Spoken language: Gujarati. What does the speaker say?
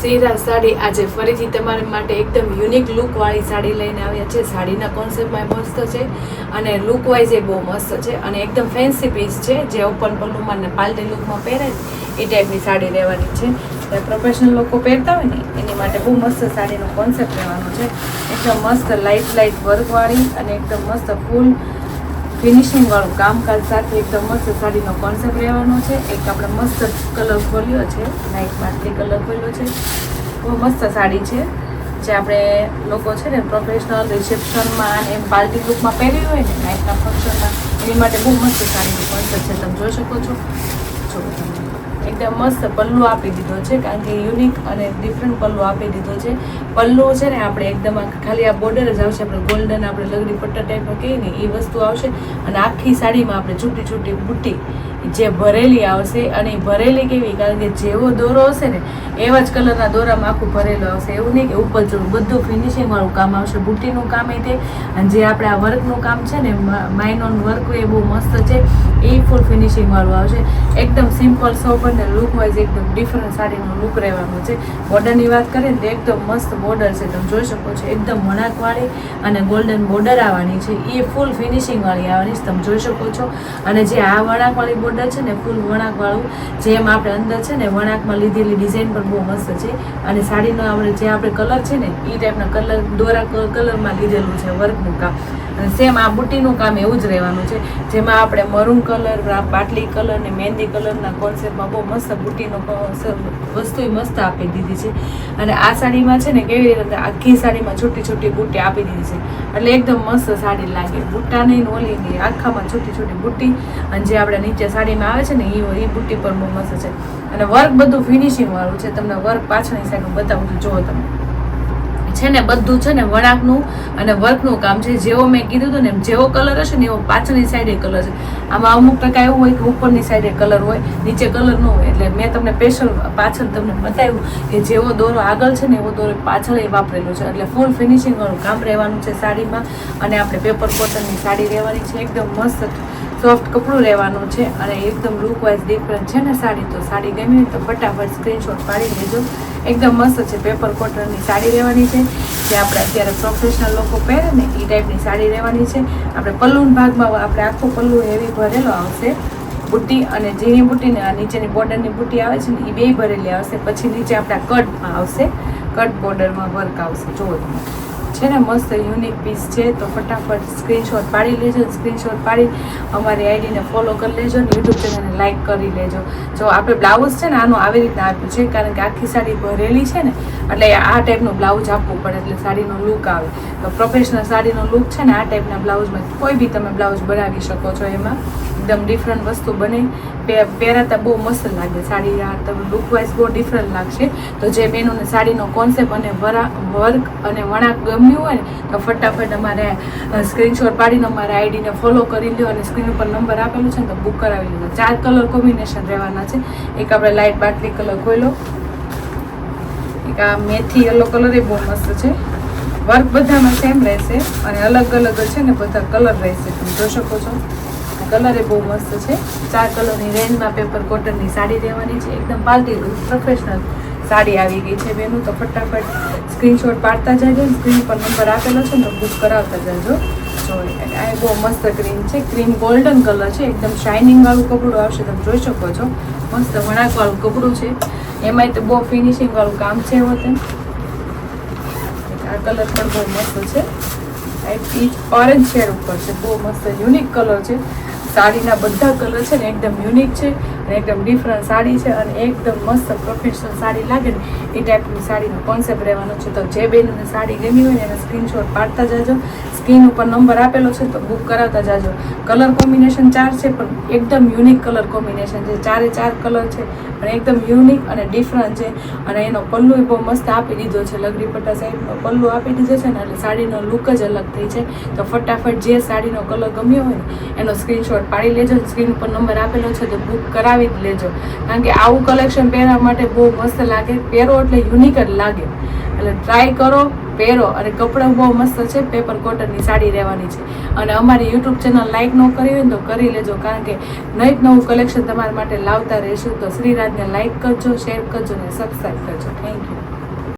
શ્રીરાજ સાડી આજે ફરીથી તમારા માટે એકદમ યુનિક લુકવાળી સાડી લઈને આવ્યા છે. સાડીના કોન્સેપ્ટમાં મસ્ત છે અને લુક વાઇઝ એ બહુ મસ્ત છે અને એકદમ ફેન્સી પીસ છે. જે ઓપન પલ્લુમાં ને પાલટી લુકમાં પહેરે એ ટાઈપની સાડી રહેવાની છે. એટલે પ્રોફેશનલ લોકો પહેરતા હોય ને, એની માટે બહુ મસ્ત સાડીનો કોન્સેપ્ટ રહેવાનો છે. એકદમ મસ્ત લાઇટ લાઇટ વર્કવાળી અને એકદમ મસ્ત ફૂલ ફિનિશિંગ વાળું કામકાજ સાથે એકદમ મસ્ત સાડીનો કોન્સેપ્ટ રહેવાનો છે. એક આપણે મસ્ત કલર ખોલ્યો છે. નાઇટ તે કલર ખોલ્યો છે. બહુ મસ્ત સાડી છે. જે આપણે લોકો છે ને પ્રોફેશનલ રિસેપ્શનમાં એમ પાર્ટી લુકમાં પહેરી હોય ને નાઇટના ફંક્શનમાં એની માટે બહુ મસ્ત સાડીનો કોન્સેપ્ટ છે. તમે જોઈ શકો છો. જો તમે એકદમ મસ્ત પલ્લુ આપી દીધો છે, કારણ કે યુનિક અને ડિફરન્ટ પલ્લુ આપી દીધો છે. પલ્લુ છે ને આપણે એકદમ ખાલી આ બોર્ડર જ આવશે, આપણે ગોલ્ડન આપણે લગડી પટ્ટા ટાઈપમાં કહીએ ને, એ વસ્તુ આવશે. અને આખી સાડીમાં આપણે છૂટી છૂટી બુટ્ટી જે ભરેલી આવશે અને એ ભરેલી કેવી? કારણ કે જેવો દોરો હશે ને, એવા જ કલરના દોરામાં આખું ભરેલું આવશે. એવું નહીં કે ઉપર ચડું બધું ફિનિશિંગવાળું કામ આવશે. બુટ્ટીનું કામ એ તે. અને જે આપણે આ વર્કનું કામ છે ને માઇન ઓન વર્ક એ બહુ મસ્ત છે, એ ફૂલ ફિનિશિંગવાળું આવશે. એકદમ સિમ્પલ સોબર ને લુક વાઇઝ એકદમ ડિફરન્ટ સાડીનો લુક રહેવાનો છે. બોર્ડરની વાત કરીએ તો એકદમ મસ્ત બોર્ડર છે. તમે જોઈ શકો છો, એકદમ વણાકવાળી અને ગોલ્ડન બોર્ડર આવવાની છે. એ ફૂલ ફિનિશિંગવાળી આવવાની છે. તમે જોઈ શકો છો. અને જે આ વણાકવાળી બોર્ડર છે ને ફૂલ વણાકવાળું, જેમ આપણે અંદર છે ને વણાકમાં લીધેલી ડિઝાઇન પણ બહુ મસ્ત છે. અને સાડીનો આપણે જે આપણે કલર છે ને એ ટાઈપના કલર દોરા કલરમાં લીધેલું છે વર્કનું કામ. અને સેમ આ બુટ્ટીનું કામ એવું જ રહેવાનું છે. જેમાં આપણે મરૂન કલર પાટલી કલર ને મહેંદી કલરના કોન્સેપ્ટમાં બહુ મસ્ત બુટ્ટીનો વસ્તુ મસ્ત આપી દીધી છે. અને આ સાડીમાં છે ને કેવી રીતે, આખી સાડીમાં છોટી છોટી બુટ્ટી આપી દીધી છે. એટલે એકદમ મસ્ત સાડી લાગે. બુટ્ટા નહીં ઓલી નહીં આખામાં છોટી છોટી બુટ્ટી. અને જે આપણે નીચે સાડીમાં આવે છે ને એ એ બુટ્ટી પર બહુ મસ્ત છે. અને વર્ક બધું ફિનિશિંગ વાળું છે. તમને વર્ક પાછળની સાઈડનું બતાવું છું, જુઓ તમે. છે ને બધું છે ને વણાકનું અને વર્કનું કામ છે. જેવો મેં કીધું હતું ને, જેવો કલર હશે ને એવો પાછળની સાઈડે કલર છે. આમાં અમુક ટકા એવું હોય કે ઉપરની સાઈડે કલર હોય, નીચે કલર ન હોય. એટલે મેં તમને સ્પેશિયલ પાછળ તમને બતાવ્યું કે જેવો દોરો આગળ છે ને એવો દોરો પાછળ એ વાપરેલો છે. એટલે ફૂલ ફિનિશિંગવાળું કામ રહેવાનું છે સાડીમાં. અને આપણે પેપર કોટનની સાડી રહેવાની છે. એકદમ મસ્ત સોફ્ટ કપડું રહેવાનું છે અને એકદમ લુક વાઇઝ ડિફરન્ટ છે ને સાડી તો સાડી ગમી તો ફટાફટ સ્ક્રીનશોટ પાડી લેજો એકદમ મસ્ત છે પેપર કોટનની સાડી રહેવાની છે, જે આપણે અત્યારે પ્રોફેશનલ લોકો પહેરે ને એ ટાઈપની સાડી રહેવાની છે. આપણે પલ્લુન ભાગમાં આપણે આખો પલ્લુ હેવી ભરેલો આવશે. બુટ્ટી અને ઝીણી બુટ્ટી ને આ નીચેની બોર્ડરની બુટ્ટી આવે છે ને એ બે ભરેલી આવશે. પછી નીચે આપણા કટમાં આવશે. કટ બોર્ડરમાં વર્ક આવશે. જોવો તમે. છે ને, મસ્ત યુનિક પીસ છે. તો ફટાફટ સ્ક્રીનશોટ પાડી લેજો સ્ક્રીનશોટ પાડી અમારી આઈડીને ફોલો કરી લેજો ને યુટ્યુબ ચેનલને લાઇક કરી લેજો. જો આપણે બ્લાઉઝ છે ને, આનું આવી રીતના આપ્યું છે, કારણ કે આખી સાડી ભરેલી છે ને, એટલે આ ટાઈપનું બ્લાઉઝ આપવું પડે, એટલે સાડીનો લુક આવે. તો પ્રોફેશનલ સાડીનો લુક છે ને, આ ટાઈપના બ્લાઉઝમાં કોઈ બી તમે બ્લાઉઝ બનાવી શકો છો એમાં. એકદમ ડિફરન્ટ વસ્તુ બને. પહેરાતા બહુ મસ્ત લાગે સાડી, આ તમે લુક વાઇઝ બહુ ડિફરન્ટ લાગશે. તો જે બેનોને સાડીનો કોન્સેપ્ટ અને વરા, વર્ક અને વણાક ગમ્યું હોય ને, તો ફટાફટ અમારે સ્ક્રીનશોટ પાડીને અમારા આઈડીને ફોલો કરી લો અને સ્ક્રીન ઉપર નંબર આપેલું છે ને, તો બુક કરાવી લીધો ચાર કલર કોમ્બિનેશન રહેવાના છે. એક આપણે લાઇટ બાટલી કલર ખોલ્યો એક આ મેથી યલો કલર એ બહુ મસ્ત છે. વર્ક બધામાં સેમ રહેશે અને અલગ અલગ છે ને, બધા કલર રહેશે. તમે જોઈ શકો છો. કલર એ બહુ મસ્ત છે. ચાર કલરની રેન્જમાં પેપર કોટનની સાડી રહેવાની છે. એકદમ પાર્ટી પ્રોફેશનલ સાડી આવી ગઈ છે બેનું. તો ફટાફટ સ્ક્રીનશોટ પાડતા જજો સ્ક્રીન પર નંબર આપેલો છે ને બુક કરાવતા જજો. જો આ બહુ મસ્ત ક્રીમ છે. ક્રીમ ગોલ્ડન કલર છે. એકદમ શાઇનિંગવાળું કપડું આવશે તમે જોઈ શકો છો. મસ્ત વણાકવાળું કપડું છે. એમાંય તો બહુ ફિનિશિંગવાળું કામ છે તેમ આ કલર પણ બહુ મસ્ત છે. પીચ ઓરેન્જ શેડ ઉપર છે. બહુ મસ્ત યુનિક કલર છે. સાડીના બધા કલર છે ને એકદમ યુનિક છે. એકદમ ડિફરન્ટ સાડી છે અને એકદમ મસ્ત પ્રોફેશનલ સાડી લાગે ને એ ટાઈપની સાડીનો કોન્સેપ્ટ રહેવાનો છે. તો જે બેનને સાડી ગમી હોય ને એને સ્ક્રીનશોટ પાડતા જાજો. સ્ક્રીન ઉપર નંબર આપેલો છે તો બુક કરાવતા જાજો. કલર કોમ્બિનેશન ચાર છે પણ એકદમ યુનિક કલર કોમ્બિનેશન છે. ચારે ચાર કલર છે પણ એકદમ યુનિક અને ડિફરન્ટ છે. અને એનો પલ્લુ બહુ મસ્ત આપી દીધો છે. લગડી પટ્ટા સાઈડનો પલ્લુ આપી દીધો છે ને એટલે સાડીનો લુક જ અલગ થઈ છે. તો ફટાફટ જે સાડીનો કલર ગમ્યો હોય ને એનો સ્ક્રીનશોટ પાડી લેજો. સ્ક્રીન ઉપર નંબર આપેલો છે તો બુક કરાવી જ લેજો. કારણ કે આવું કલેક્શન પહેરવા માટે બહુ મસ્ત લાગે. પહેરો એટલે યુનિક જ લાગે. એટલે ટ્રાય કરો, પહેરો. અને કપડાં બહુ મસ્ત છે. પેપર કોટનની સાડી રહેવાની છે. અને અમારી યુટ્યુબ ચેનલ લાઈક ન કરી હોય તો કરી લેજો. કારણ કે નવી નવું કલેક્શન તમારા માટે લાવતા રહેશું. તો શ્રીરાજને લાઈક કરજો શેર કરજો અને સબસ્ક્રાઈબ કરજો. Thank you